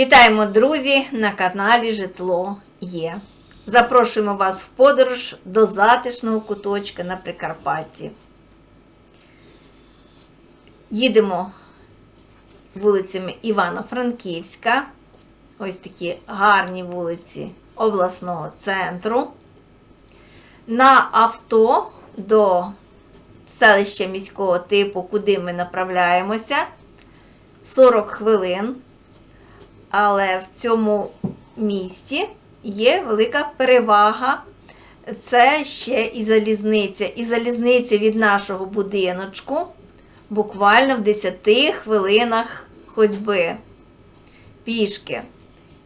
Вітаємо, друзі, на каналі Житло Є. Запрошуємо вас в подорож до затишного куточка на Прикарпатті. Їдемо вулицями Івано-Франківська. Ось такі гарні вулиці обласного центру. На авто до селища міського типу, куди ми направляємося, 40 хвилин. Але в цьому місті є велика перевага. Це ще і залізниця. І залізниця від нашого будиночку буквально в 10 хвилинах ходьби пішки.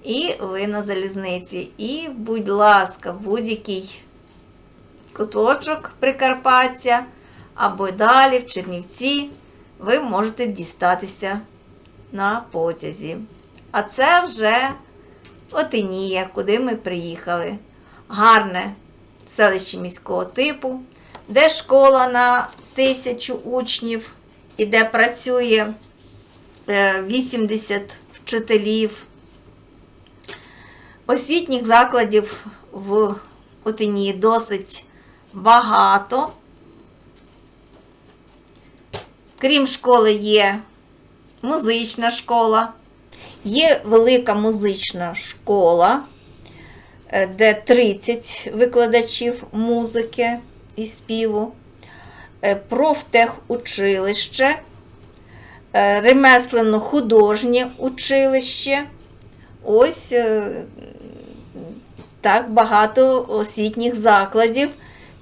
І ви на залізниці. І, будь ласка, будь-який куточок Прикарпаття або далі в Чернівці, ви можете дістатися на потязі. А це вже Отинія, куди ми приїхали. Гарне селище міського типу, де школа на тисячу учнів і де працює е, 80 вчителів. Освітніх закладів в Отинії досить багато. Крім школи, є музична школа. Є велика музична школа, е, де 30 викладачів музики і співу, е, профтехучилище, е, ремесленно-художнє училище. Ось так багато освітніх закладів.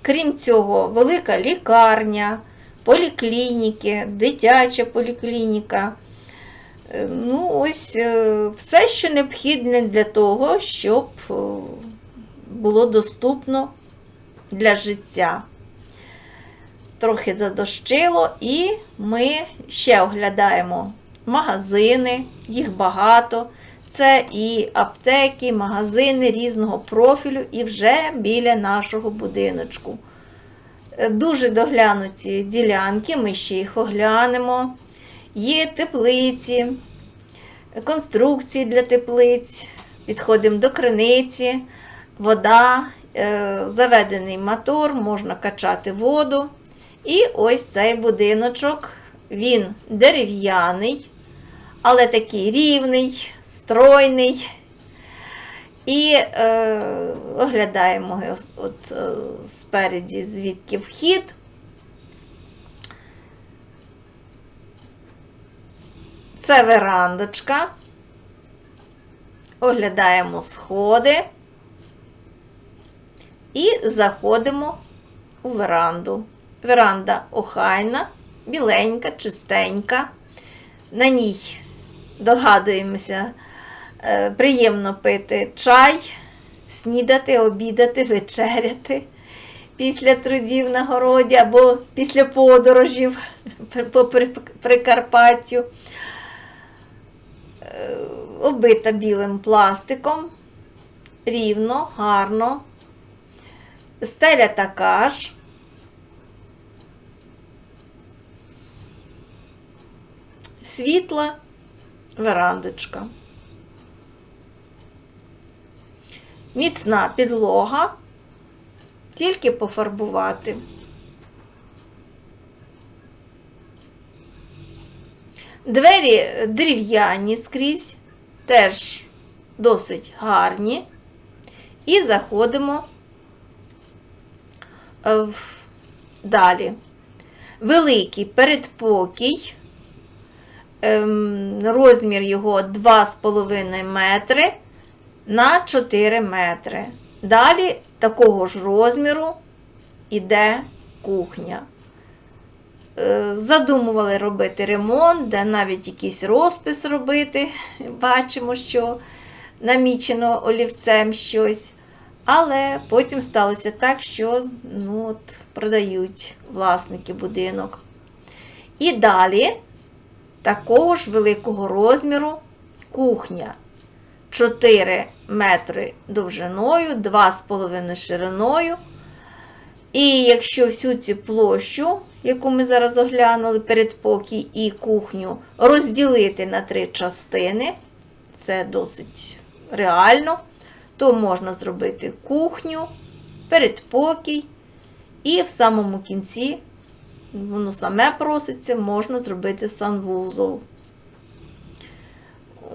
Крім цього, велика лікарня, поліклініки, дитяча поліклініка. Е, Ну, ось е, все, що необхідне для того, щоб е, було доступно для життя. Трохи задощило, і ми ще оглядаємо магазини, їх багато. Це і аптеки, магазини різного профілю, і вже біля нашого будиночку. Дуже доглянуті ділянки, ми ще їх оглянемо. Є теплиці, конструкції для теплиць. Підходимо до криниці, вода, е, заведений мотор, можна качати воду. І ось цей будиночок, він дерев'яний, але такий рівний, стройний. І е, оглядаємо от, е, спереді, звідки вхід. Це верандочка. Оглядаємо сходи і заходимо у веранду. Веранда охайна, біленька, чистенька. На ній догадуємося, е, приємно пити чай, снідати, обідати, вечеряти після трудів на городі або після подорожів по При- Прикарпаттю. Е, Обита білим пластиком, рівно, гарно. Стеля така ж. Світла верандочка. Міцна підлога, тільки пофарбувати. Двері дерев'яні скрізь, теж досить гарні. І заходимо е, в- далі. Великий передпокій, ем, розмір його 2,5 метри на 4 метри. Далі такого ж розміру іде кухня. Е, Задумували робити ремонт, де навіть якийсь розпис робити. Бачимо, що намічено олівцем щось. Але потім сталося так, що ну, от, продають власники будинок. І далі такого ж великого розміру кухня. 4 метри довжиною, 2,5 шириною. І якщо всю цю площу, яку ми зараз оглянули, передпокій і кухню, розділити на три частини, це досить реально, то можна зробити кухню, передпокій, і в самому кінці, воно саме проситься, можна зробити санвузол.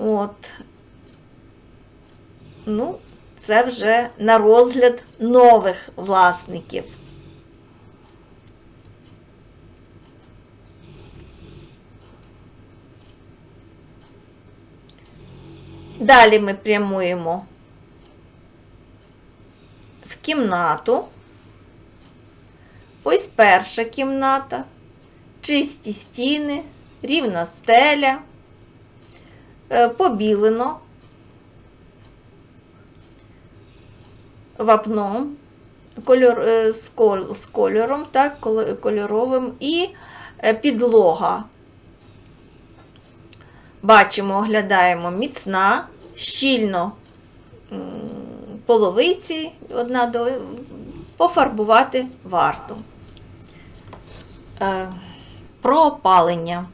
От. Ну, це вже на розгляд нових власників. Далі ми прямуємо в кімнату. Ось перша кімната, чисті стіни, рівна стеля, е, побілено. Вапном. Е, з кольором, так, кольоровим. І е, підлога. Бачимо, оглядаємо. Міцна, щільно половиці одна до пофарбувати варто. Е, Про опалення.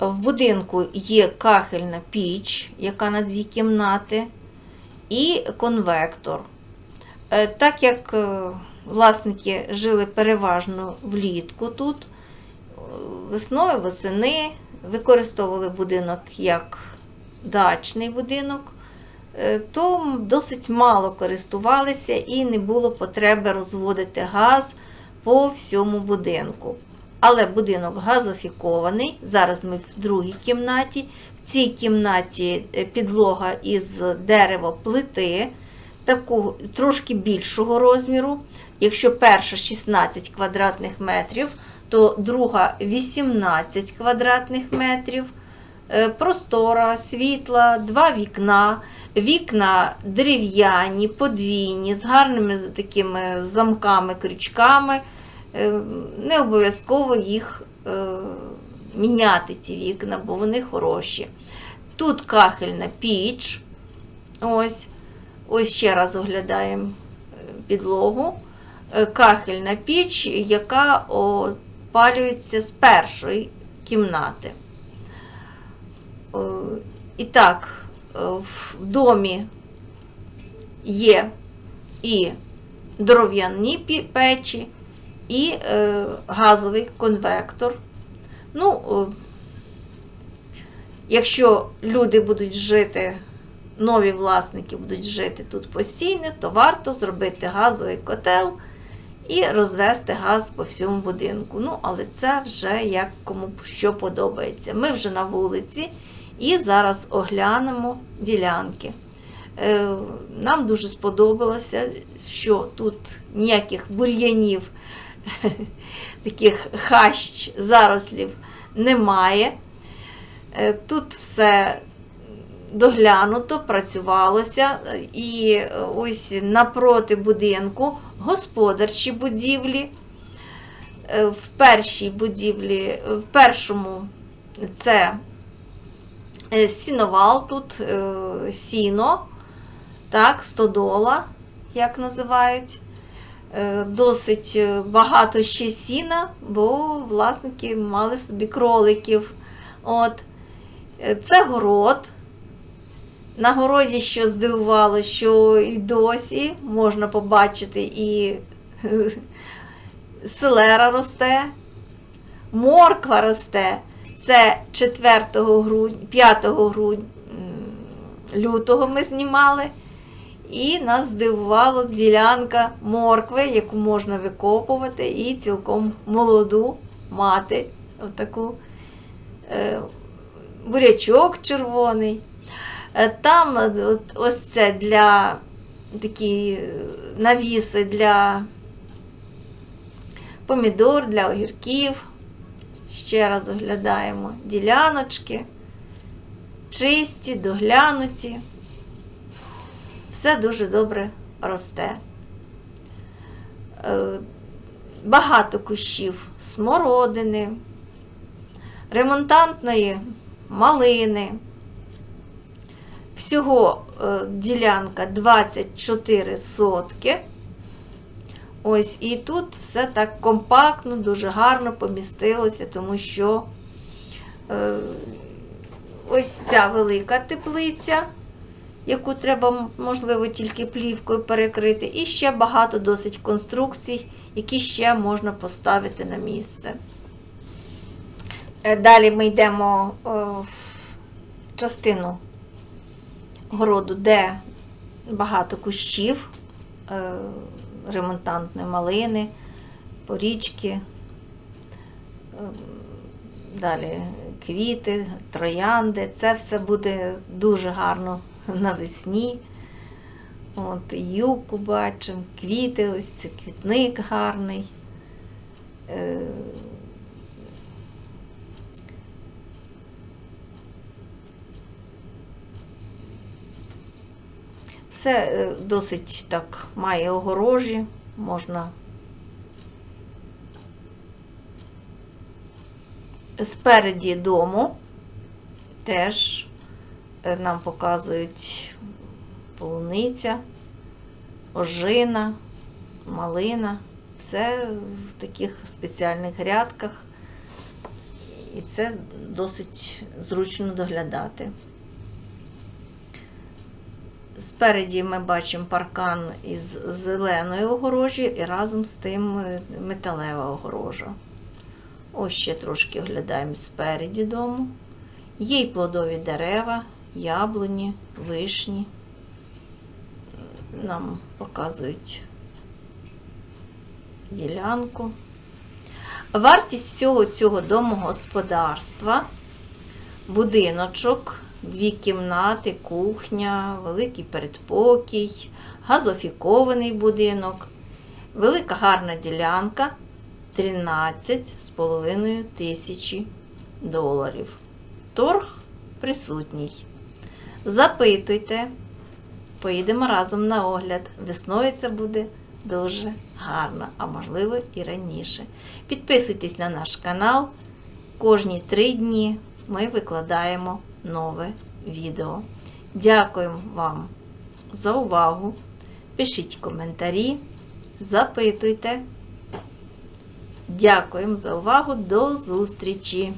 В будинку є кахельна піч, яка на дві кімнати, і конвектор. Е, Так як е, власники жили переважно влітку тут, весною, восени, використовували будинок як дачний будинок, е, то досить мало користувалися і не було потреби розводити газ по всьому будинку. Але будинок газофікований. Зараз ми в другій кімнаті. В цій кімнаті е, підлога із дерева-плити, таку трошки більшого розміру. Якщо перша 16 квадратних метрів, то друга 18 квадратних метрів. Е, Простора, світла, два вікна, вікна дерев'яні, подвійні, з гарними такими замками, крючками. Е, Не обов'язково їх е, міняти, ці вікна, бо вони хороші. Тут кахельна піч. Ось, ось ще раз оглядаємо підлогу. Кахельна піч, яка опалюється з першої кімнати. Е, І так, е, в домі є і дров'яні печі, і е, газовий конвектор. Ну, якщо люди будуть жити, нові власники будуть жити тут постійно, то варто зробити газовий котел і розвести газ по всьому будинку. Ну, але це вже як кому що подобається. Ми вже на вулиці і зараз оглянемо ділянки. Е, Нам дуже сподобалося, що тут ніяких бур'янів, таких хащ, зарослів немає. Е, Тут все доглянуто, працювалося. І ось напроти будинку господарчі будівлі. Е, В першій будівлі, в першому це сіновал, тут е, сіно, так, стодола, як називають. Е, Досить е, багато ще сіна, бо власники мали собі кроликів. От. Е, Це город. На городі, що здивувало, що і досі можна побачити і селера росте, морква росте. Це 4 грудня, 5 грудня, лютого ми знімали. І нас здивувала ділянка моркви, яку можна викопувати, і цілком молоду мати. Отаку е, бурячок червоний. Е, Там от, ось це для такі навіси для помідор, для огірків. Ще раз оглядаємо діляночки, чисті, доглянуті. Все дуже добре росте. Е, Багато кущів смородини, ремонтантної малини. Всього е, ділянка 24 сотки. Ось, і тут все так компактно, дуже гарно помістилося, тому що е, ось ця велика теплиця, яку треба, можливо, тільки плівкою перекрити. І ще багато досить конструкцій, які ще можна поставити на місце. Е, Далі ми йдемо е, в частину городу, де багато кущів, е, ремонтантної малини, порічки, е, далі квіти, троянди. Це все буде дуже гарно навесні. От, юку бачимо, квіти, ось цей квітник гарний. Все е, досить так має огорожі, можна спереді дому теж е, нам показують полуниця, ожина, малина. Все в таких спеціальних грядках. І це досить зручно доглядати. Спереді ми бачимо паркан із зеленої огорожі і разом з тим е, металева огорожа. Ось ще трошки оглядаємо спереді дому. Є й плодові дерева, яблуні, вишні. Нам показують ділянку. Вартість всього цього домогосподарства будиночок, дві кімнати, кухня, великий передпокій, газофікований будинок, велика гарна ділянка 13,5 тисячі доларів. Торг присутній. Запитуйте, поїдемо разом на огляд. Весною це буде дуже гарно, а можливо і раніше. Підписуйтесь на наш канал. Кожні три дні ми викладаємо нове відео. Дякуємо вам за увагу. Пишіть коментарі, запитуйте. Дякуємо за увагу. До зустрічі!